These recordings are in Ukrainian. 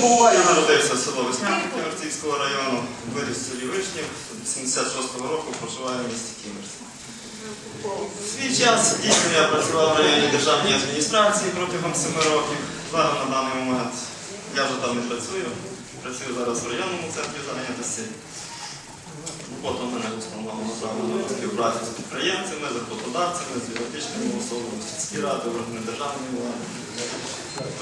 Буває? Я народився село Веснянки Ківерцівського району, виріс в селі Вишнів, з 76-го року проживаю в місті Ківерці. В свій час дійсно я працював в районній державній адміністрації протягом 7 років. Зараз на даний момент я вже там не працюю. Працюю зараз в районному центрі зайнятості. В мене основному направлена на співпрацю з підприємцями, з роботодавцями, з юридичними особами, сільські ради, органи державної влади.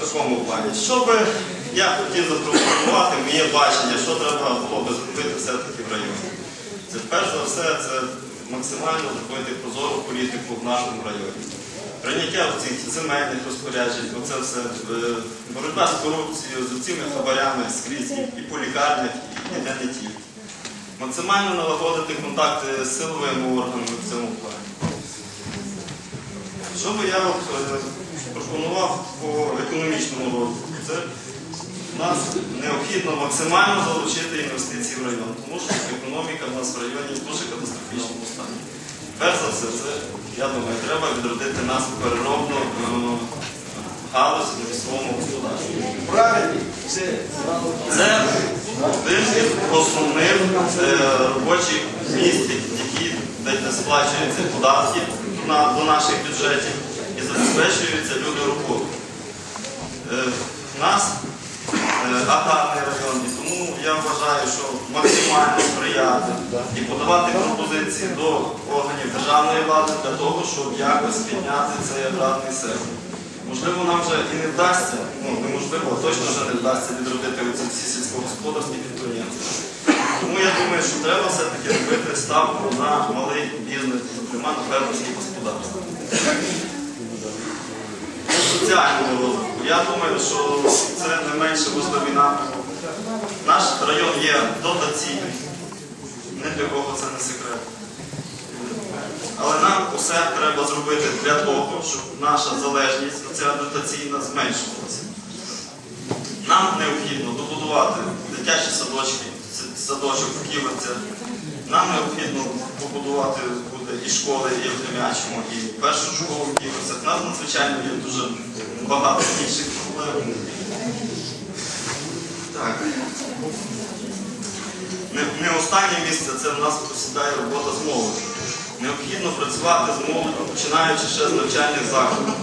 Такому плані. Що би я хотів запропонувати, моє бачення, що треба було би зробити все-таки в районі. Це перш за все, це максимально зробити прозору політику в нашому районі. Прийняття цих земельних розпоряджень, оце все, е, боротьба з корупцією, з цими хабарями скрізь і, і по лікарнях, і де не тільки. Максимально налагодити контакти з силовими органами в цьому плані. Що би я от, е, пропонував по економічному розвитку? Це нас необхідно максимально залучити інвестиції в район, тому що економіка в нас в районі в дуже катастрофічному стані. Перш за все, це, я думаю, треба відродити нас переробну е, галузь в лісовому господарстві. Правильно. Це один із основних е, робочих місць, які не сплачуються податки на, до наших бюджетів забезпечуються люди роботу. Е, у нас е, аграрний район, і тому я вважаю, що максимально сприяти і подавати пропозиції до органів державної влади для того, щоб якось підняти цей аграрний сектор. Можливо, нам вже і не вдасться, ну неможливо, а точно вже не вдасться відродити оці всі сільськогосподарські підприємства. Тому я думаю, що треба все-таки робити ставку на малий бізнес, зокрема на фермерські господарства. По соціальному. Я думаю, що це не менше важливий напрямок. Наш район є дотаційний, не для кого це не секрет. Але нам усе треба зробити для того, щоб наша залежність ця дотаційна зменшувалася. Нам необхідно добудувати дитячі садочки, садочок в Ківерцях. Нам необхідно побудувати буде і школи, і в Дем'ячому, і першу школу в Ківерцях. Нас надзвичайно є дуже багато інших проблем. Так. Не, не останнє місце це в нас посідає робота з молоддю. Необхідно працювати з молоддю, починаючи ще з навчальних закладів,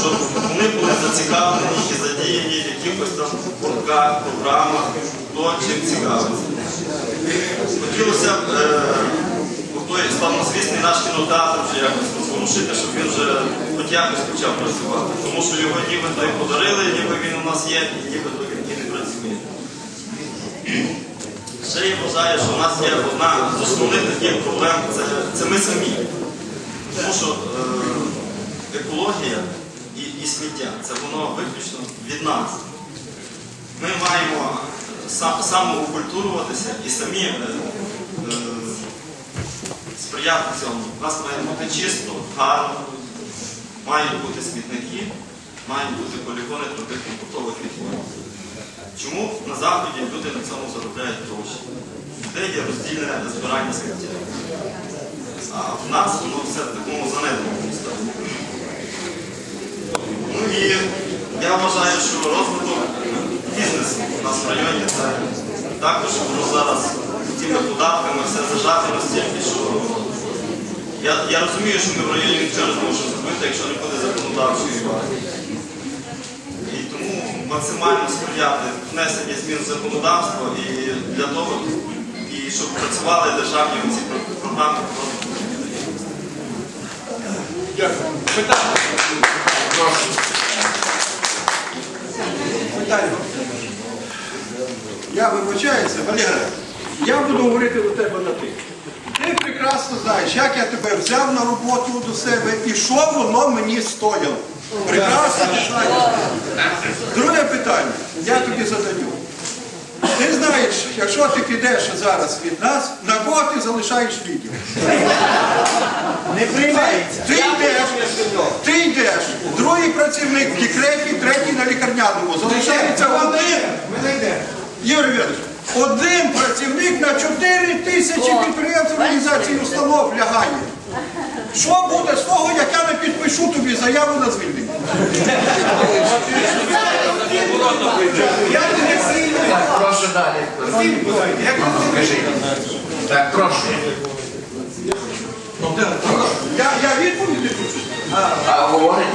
щоб вони були зацікавлені і задіяні в якихось там гуртках, програмах, хто чим цікавиться. Кінотеатр вже якось розворушити, щоб він вже хоч якось почав працювати. Тому що його нібито і подарили, ніби він у нас є, і нібито він не працює. Ще я вважаю, що в нас є одна з основних таких проблем це, це ми самі. Тому що е, екологія і, і сміття це воно виключно від нас. Ми маємо сам, самоукультуруватися і самі е, сприяти цьому. У нас має бути чисто, гарно, мають бути смітники, мають бути полігони трудних побутових відходів. Чому на Заході люди на цьому заробляють гроші? Де є роздільне збирання сміття? А в нас воно все в такому занедбаному стані. Ну і я вважаю, що розвиток бізнесу у нас в районі це також воно зараз цими податками все зажати настільки, що я, я розумію, що ми в районі нічого не зможемо зробити, якщо не буде законодавчої. І тому максимально сприяти внесенні змін в законодавство і для того, і щоб працювали державні ці програми. Дякую. Питання. Питання. Я вибачаюся, Валера, я буду говорити до тебе на ти. Прекрасно знаєш, як я тебе взяв на роботу до себе і що воно мені стояло. Прекрасно ти знаєш. Друге питання, я тобі задаю. Ти знаєш, якщо ти підеш зараз від нас, на кого ти залишаєш відео? Не приймається. Ти йдеш, ти йдеш, другий працівник в декреті, третій на лікарняному. Залишається один. Ми не йдемо. Юрій Вітович, один працівник на 4 тисячі підприємств організації установ лягає. Що буде з того, як я не підпишу тобі заяву на звільнення? Прошу далі. Так, прошу. Я відповідь не хочу. А говорить?